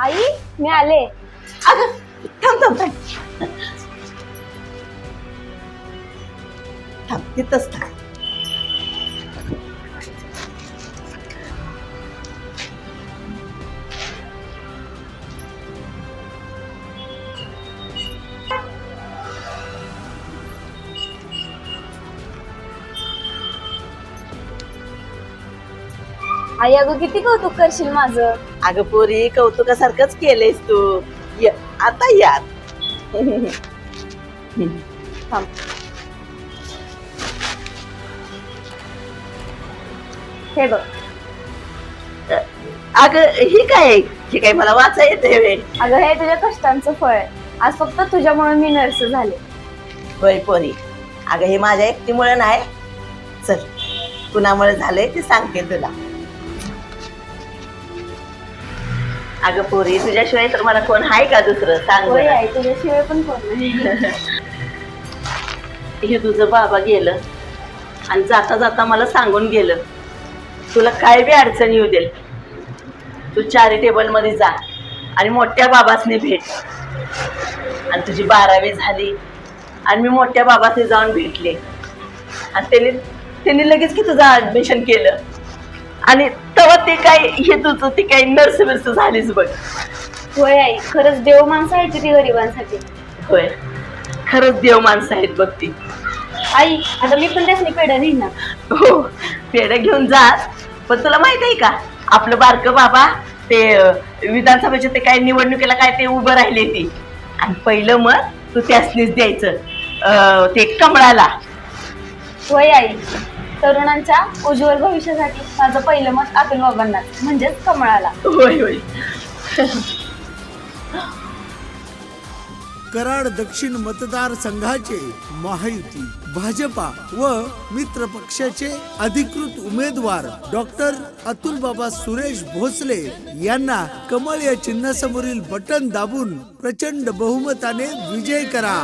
आई मी आले. अगं थांब थांब थांब. थांब तिथंच थांब. आई अगं किती कौतुक करशील माझं? अगं पोरी कौतुकासारखंच केलंयस तू. ये आता यात थांब. हे बघ. अगं ही काय? ही काय मला वाचा येते वे अगं हे तुझ्या कष्टांचं फळ आहे. आज फक्त तुझ्यामुळे मी नर्स झाले. होय पोरी. अगं हे माझ्या एकटीमुळे नाही. चल कुणामुळे झालंय ते सांगते तुला. अगं पोरी तुझ्याशिवाय तर मला कोण आहे का दुसरं? सांग होय बरं. आई तुझ्याशिवाय पण कोण नाही. हे तुझं बाबा गेलं आणि जाता जाता मला सांगून गेलं तुला काय बी अडचण येऊ देल तू चॅरिटेबलमध्ये जा आणि मोठ्या बाबासनी भेट. आणि तुझी बारावी झाली आणि मी मोठ्या बाबासनी जाऊन भेटले. आणि त्यांनी त्यांनी लगेच की तुझं ऍडमिशन केलं. आणि तेव्हा ते काय हे तुझं ते काय नर्स बिर्स झालीच बघ. होय आई खरंच देव माणसं आहे ती गरिबांसाठी. होय. खरंच देव माणसं आहेत बघ ती. आई आता मी पण त्यासनी पेढा नाही ना. हो पेढे घेऊन जा. पण तुला माहीत आहे का आपलं बारकं बाबा ते अं, विधानसभेच्या ते काय निवडणुकीला काय ते उभं राहिले ती. आणि पहिलं मत तू त्यासनीच द्यायचं अं, ते कमळाला. होय आई. तरुणांच्या उज्ज्वल भविष्यासाठी माझं पहिलं मत अतुल बाबांनाच म्हणजेच कमळाला. होय होय. कराड दक्षिण मतदारसंघाचे महायुती भाजपा व मित्र पक्षाचे अधिकृत उमेदवार डॉक्टर अतुल बाबा सुरेश भोसले यांना कमळ या चिन्हासमोरील बटन दाबून प्रचंड बहुमताने विजय करा.